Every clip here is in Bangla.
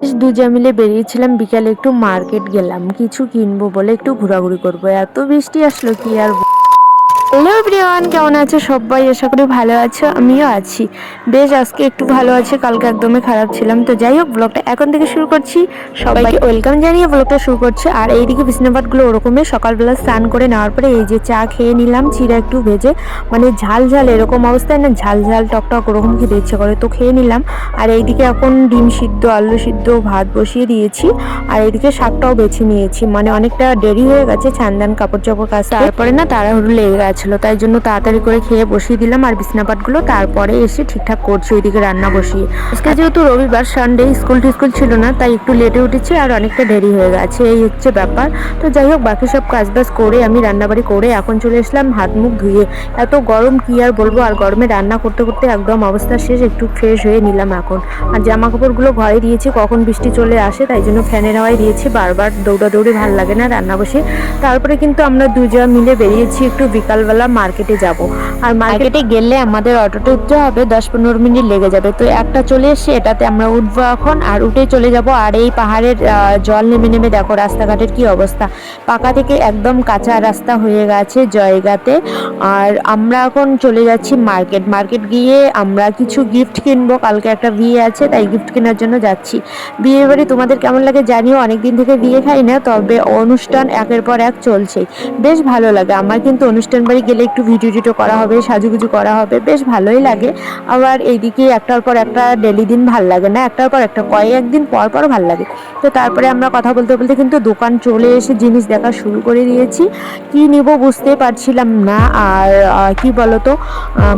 দুজা মিলে বেরিয়েছিলাম, বিকালে একটু মার্কেট গেলাম, কিছু কিনবো বলে একটু ঘোরাঘুরি করব। এত বৃষ্টি আসলো কি আর হ্যালো এভরিওয়ান কেমন আছো সবাই? আশা করি ভালো আছো আমিও আছি। বেশ আজকে একটু ভালো আছে কালকে একদমই খারাপ ছিলাম। তো যাই হোক ব্লগটা এখন থেকে শুরু করছি। সবাইকে ওয়েলকাম জানিয়ে ব্লগটা শুরু করছি। আর এইদিকে বিছনাপাতগুলো ওরকমই সকালবেলা স্নান করে নেওয়ার পরে এই যে চা খেয়ে নিলাম চিরা একটু ভেজে। মানে ঝাল ঝাল এরকম অবস্থায় না ঝাল ঝাল টক টক ওরকম খেতে ইচ্ছে করে। তো খেয়ে নিলাম। আর এইদিকে এখন ডিম সিদ্ধ আলু সিদ্ধ ভাত বসিয়ে দিয়েছি। আর এইদিকে শাকটাও বেছে নিয়েছি। মানে অনেকটা দেরি হয়ে গেছে ছান্দান কাপড় চাপড় কাজ তারপরে না তাড়াহুড়ো লেগে গেছিল তাই জন্য তাড়াতাড়ি করে খেয়ে বসিয়ে দিলাম আর বিছনাপাতগুলো তারপরে এসে ঠিকঠাক করছি, ওইদিকে রান্না বসিয়ে। আজকে যেহেতু রবিবার সানডে স্কুল টিস্কুল ছিল না, তাই একটু লেটে উঠেছি আর অনেকটা দেরি হয়ে গেছে, এই হচ্ছে ব্যাপার। তো যাই হোক, বাকি সব কাজ বাজ করে আমি রান্নাবাড়ি করে এখন চলে এসলাম হাত মুখ ধুয়ে। এত গরম কি আর বলব, আর গরমে রান্না করতে করতে একদম অবস্থা শেষ, একটু ফ্রেশ হয়ে নিলাম এখন। আর জামা কাপড়গুলো ঘরে দিয়েছি, কখন বৃষ্টি চলে আসে, তাই জন্য ফ্যানের হাওয়ায় দিয়েছি, বারবার দৌড়াদৌড়ি ভালো লাগে না রান্না বসে। তারপরে কিন্তু আমরা দুজন মিলে বেরিয়েছি একটু বিকালবেলা মার্কেটে যাব। আর মার্কেটে গেলে আমাদের অটোতে উঠতে হবে দশ পনেরো মিনিট লেগে যাবে। তো একটা চলে এসে এটাতে আমরা উঠবো এখন, আর উঠে চলে যাব। আর এই পাহাড়ের জল নেমে নেমে দেখো রাস্তাঘাটের কি অবস্থা। পাকা থেকে একদম কাঁচা রাস্তা হয়ে গেছে জয়গাতে। আর আমরা এখন চলে যাচ্ছি মার্কেট মার্কেট গিয়ে আমরা কিছু গিফট কিনবো। কালকে একটা বিয়ে আছে, তাই গিফট কেনার জন্য যাচ্ছি। বিয়ে বাড়ি তোমাদের কেমন লাগে জানিও, অনেকদিন থেকে বিয়ে খাই না, তবে অনুষ্ঠান একের পর এক চলছে। বেশ ভালো লাগে। আমার কিন্তু অনুষ্ঠান বাড়ি গেলে একটু ভিডিও টিডিও করা হবে, সাজুগুজু করা হবে, বেশ ভালোই লাগে। আবার এইদিকে একটার পর একটা ডেলি দিন ভালো লাগে না, একটার পর একটা কয়েকদিন পর পর ভালো লাগে। তো তারপরে আমরা কথা বলতে বলতে কিন্তু দোকান চলে এসে জিনিস দেখা শুরু করে দিয়েছি। কি নিব বুঝতে পারছিলাম না আর আহ, কি বলতো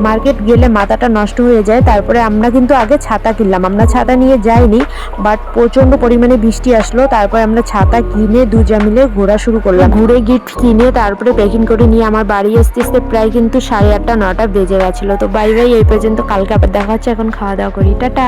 মার্কেট গেলে মাথাটা নষ্ট হয়ে যায়। তারপরে আমরা কিন্তু আগে ছাতা কিনলাম। আমরা ছাতা নিয়ে যাইনি বাট প্রচণ্ড পরিমাণে বৃষ্টি আসলো। তারপরে আমরা ছাতা কিনে দুজা মিলে ঘোরা শুরু করলাম। ঘুরে গিফট কিনে তারপরে প্যাকিং করে নিয়ে আমার বাড়ি আসতে আসতে প্রায় কিন্তু সাড়ে আটটা নটা বেজে গেছিল। তো বাই বাই এই পর্যন্ত। কালকে আবার দেখা হচ্ছে। এখন খাওয়া দাওয়া করি। টাটা।